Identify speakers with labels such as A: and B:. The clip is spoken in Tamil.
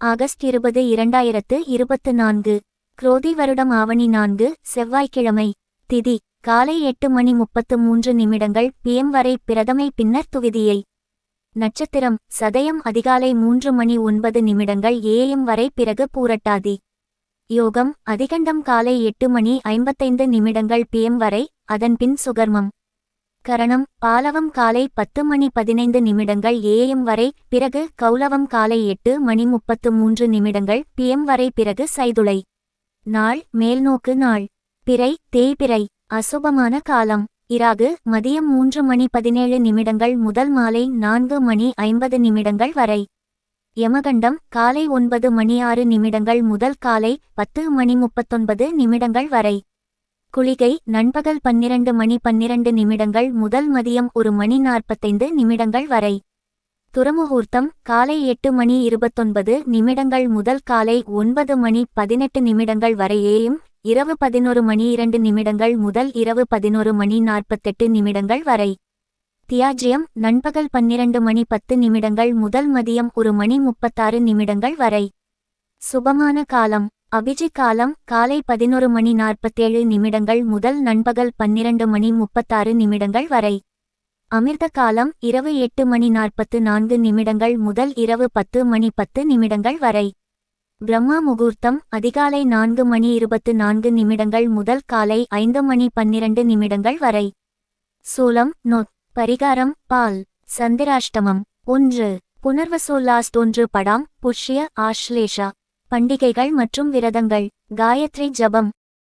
A: ஆகஸ்ட் இருபது இரண்டாயிரத்து இருபத்து நான்கு. குரோதி வருடம் ஆவணி நான்கு செவ்வாய்க்கிழமை. திதி காலை எட்டு மணி முப்பத்து மூன்று நிமிடங்கள் பிஎம் வரை பிரதமை பின்னர் துவிதியை நட்சத்திரம் சதயம் அதிகாலை மூன்று மணி ஒன்பது நிமிடங்கள் ஏஎம் வரை பிறகு பூரட்டாதி. யோகம் அதிகண்டம் காலை எட்டு மணி ஐம்பத்தைந்து நிமிடங்கள் பிஎம் வரை அதன்பின் சுகர்மம். கரணம் பாலவம் காலை பத்து மணி பதினைந்து நிமிடங்கள் ஏஎம் வரை பிறகு கௌலவம் காலை எட்டு மணி முப்பத்து மூன்று நிமிடங்கள் பிஎம் வரை பிறகு சைதுளை. நாள் மேல்நோக்கு நாள். பிறை தேய்பிறை. அசுபமான காலம். இராகு மதியம் மூன்று மணி பதினேழு நிமிடங்கள் முதல் மாலை நான்கு மணி ஐம்பது நிமிடங்கள் வரை. யமகண்டம் காலை ஒன்பது மணி ஆறு நிமிடங்கள் முதல் காலை பத்து மணி முப்பத்தொன்பது நிமிடங்கள் வரை. குளிகை நண்பகல் பன்னிரண்டு மணி பன்னிரண்டு நிமிடங்கள் முதல் மதியம் ஒரு மணி நாற்பத்தைந்து நிமிடங்கள் வரை. துறமுகூர்த்தம் காலை எட்டு மணி இருபத்தொன்பது நிமிடங்கள் முதல் காலை ஒன்பது மணி பதினெட்டு நிமிடங்கள் வரையேயும் இரவு பதினொரு மணி இரண்டு நிமிடங்கள் முதல் இரவு பதினோரு மணி நாற்பத்தெட்டு நிமிடங்கள் வரை. தியாஜ்யம் நண்பகல் பன்னிரண்டு மணி பத்து நிமிடங்கள் முதல் மதியம் ஒரு மணி முப்பத்தாறு நிமிடங்கள் வரை. சுபமான காலம். அபிஜி காலம் காலை பதினொரு மணி நாற்பத்தேழு நிமிடங்கள் முதல் நண்பகல் பன்னிரண்டு மணி முப்பத்தாறு நிமிடங்கள் வரை. அமிர்த காலம் இரவு எட்டு மணி நாற்பத்து நான்கு நிமிடங்கள் முதல் இரவு பத்து மணி பத்து நிமிடங்கள் வரை. பிரம்மா முகூர்த்தம் அதிகாலை நான்கு மணி இருபத்து நான்கு நிமிடங்கள் முதல் காலை ஐந்து மணி பன்னிரண்டு நிமிடங்கள் வரை. சூலம் நொத் பரிகாரம் பால் சந்திராஷ்டமம் ஒன்று புனர்வசூல்லாஸ்ட் ஒன்று படாம் புஷ்ய ஆஷ்லேஷா. பண்டிகைகள் மற்றும் விரதங்கள். காயத்ரி ஜபம்.